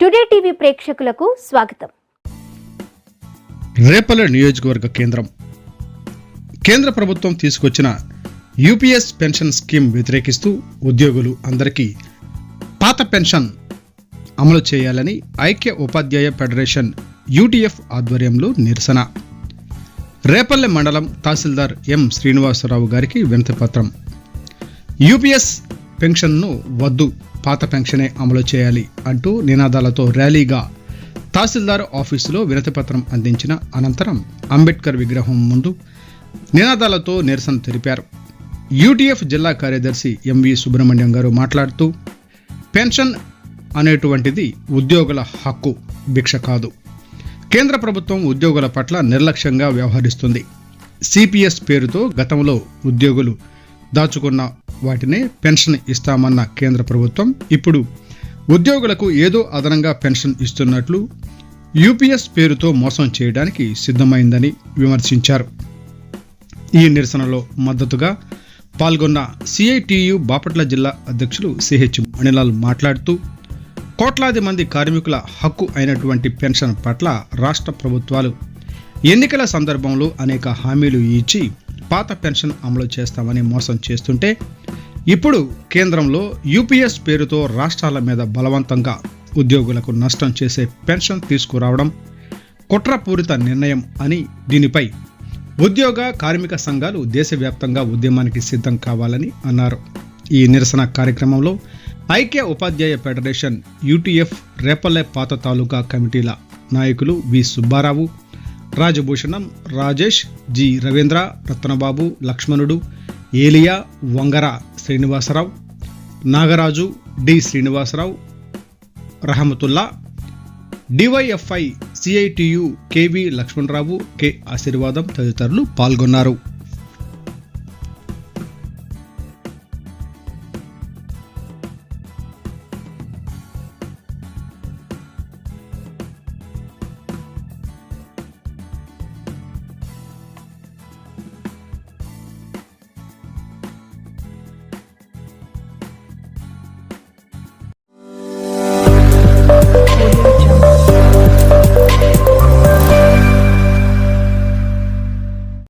Today TV ప్రేక్షకులకు స్వాగతం. రేపల్లె నియోజకవర్గ కేంద్రం. కేంద్ర ప్రభుత్వం తీసుకొచ్చిన యూపీఎస్ పెన్షన్ స్కీమ్ వ్యతిరేకిస్తూ ఉద్యోగులు అందరికీ పాత పెన్షన్ అమలు చేయాలని ఐక్య ఉపాధ్యాయ ఫెడరేషన్ యూటీఎఫ్ ఆధ్వర్యంలో నిరసన. రేపల్లె మండలం తహసీల్దార్ ఎం శ్రీనివాసరావు గారికి వినతిపత్రం. యూపీఎస్ పెన్షన్ను వద్దు పాత పెన్షనే అమలు చేయాలి అంటూ నినాదాలతో ర్యాలీగా తహసీల్దార్ ఆఫీసులో వినతిపత్రం అందించిన అనంతరం అంబేద్కర్ విగ్రహం ముందు నినాదాలతో నిరసన తెలిపారు. యూటీఎఫ్ జిల్లా కార్యదర్శి ఎంవి సుబ్రహ్మణ్యం గారు మాట్లాడుతూ పెన్షన్ అనేటువంటిది ఉద్యోగుల హక్కు భిక్ష కాదు. కేంద్ర ప్రభుత్వం ఉద్యోగుల పట్ల నిర్లక్ష్యంగా వ్యవహరిస్తుంది. సిపిఎస్ పేరుతో గతంలో ఉద్యోగులు దాచుకున్న వాటినే పెన్షన్ ఇస్తామన్న కేంద్ర ప్రభుత్వం ఇప్పుడు ఉద్యోగులకు ఏదో అదనంగా పెన్షన్ ఇస్తున్నట్లు యూపీఎస్ పేరుతో మోసం చేయడానికి సిద్ధమైందని విమర్శించారు. ఈ నిరసనలో మద్దతుగా పాల్గొన్న సిఐటియు బాపట్ల జిల్లా అధ్యక్షులు సిహెచ్ మణిలాల్ మాట్లాడుతూ కోట్లాది మంది కార్మికుల హక్కు అయినటువంటి పెన్షన్ పట్ల రాష్ట్ర ప్రభుత్వాలు ఎన్నికల సందర్భంలో అనేక హామీలు ఇచ్చి పాత పెన్షన్ అమలు చేస్తామని మోసం చేస్తుంటే ఇప్పుడు కేంద్రంలో యూపీఎస్ పేరుతో రాష్ట్రాల మీద బలవంతంగా ఉద్యోగులకు నష్టం చేసే పెన్షన్ తీసుకురావడం కుట్రపూరిత నిర్ణయం అని దీనిపై ఉద్యోగ కార్మిక సంఘాలు దేశవ్యాప్తంగా ఉద్యమానికి సిద్ధం కావాలని అన్నారు. ఈ నిరసన కార్యక్రమంలో ఐక్య ఉపాధ్యాయ ఫెడరేషన్ యూటీఎఫ్ రేపల్లె పాత తాలూకా కమిటీల నాయకులు V Subbarao Rajabhushanam Rajesh G Ravindra Ratnababu Lakshmanudu Elia Vangara Srinivasarao Nagaraju D Srinivasarao Rahamatulla DYFI CITU KV Lakshmanarao K Ashirvadam తదితరులు పాల్గొన్నారు.